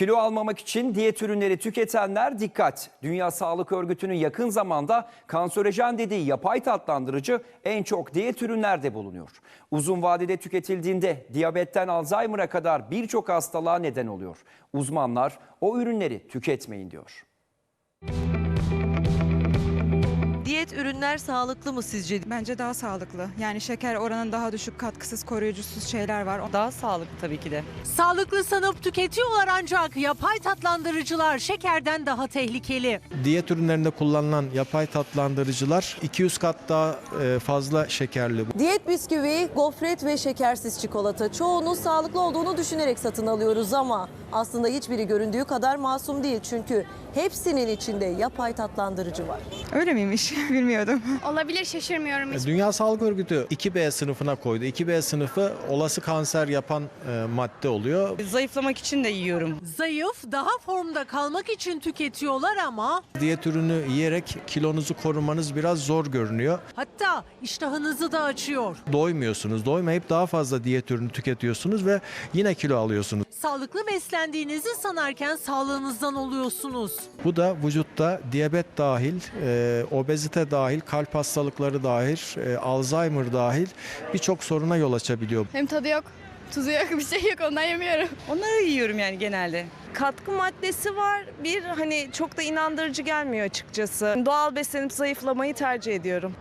Kilo almamak için diyet ürünleri tüketenler dikkat. Dünya Sağlık Örgütü'nün yakın zamanda kanserojen dediği yapay tatlandırıcı en çok diyet ürünlerde bulunuyor. Uzun vadede tüketildiğinde diyabetten Alzheimer'a kadar birçok hastalığa neden oluyor. Uzmanlar o ürünleri tüketmeyin diyor. Diyet ürünler sağlıklı mı sizce? Bence daha sağlıklı. Yani şeker oranın daha düşük, katkısız, koruyucusuz şeyler var. Daha sağlıklı tabii ki de. Sağlıklı sanıp tüketiyorlar ancak yapay tatlandırıcılar şekerden daha tehlikeli. Diyet ürünlerinde kullanılan yapay tatlandırıcılar 200 kat daha e, fazla şekerli. Diyet bisküvi, gofret ve şekersiz çikolata çoğunu sağlıklı olduğunu düşünerek satın alıyoruz ama aslında hiçbiri göründüğü kadar masum değil. Çünkü hepsinin içinde yapay tatlandırıcı var. Öyle miymiş? Bilmiyordum. Olabilir şaşırmıyorum hiç. Dünya Sağlık Örgütü 2B sınıfına koydu. 2B sınıfı olası kanser yapan e, madde oluyor. Zayıflamak için de yiyorum. Zayıf, daha formda kalmak için tüketiyorlar ama Diyet ürünü yiyerek kilonuzu korumanız biraz zor görünüyor. hatta iştahınızı da açıyor. Doymuyorsunuz. Doymayıp daha fazla diyet ürünü tüketiyorsunuz ve yine kilo alıyorsunuz. Sağlıklı beslendiğinizi sanarken sağlığınızdan oluyorsunuz. Bu da vücutta diyabet dahil, e, obezite dahil, kalp hastalıkları dahil, e, Alzheimer dahil birçok soruna yol açabiliyor. Hem tadı yok, tuzu yok, bir şey yok ondan yemiyorum. Onları yiyorum yani genelde. katkı maddesi var. Bir hani çok da inandırıcı gelmiyor açıkçası. Doğal beslenip zayıflamayı tercih ediyorum.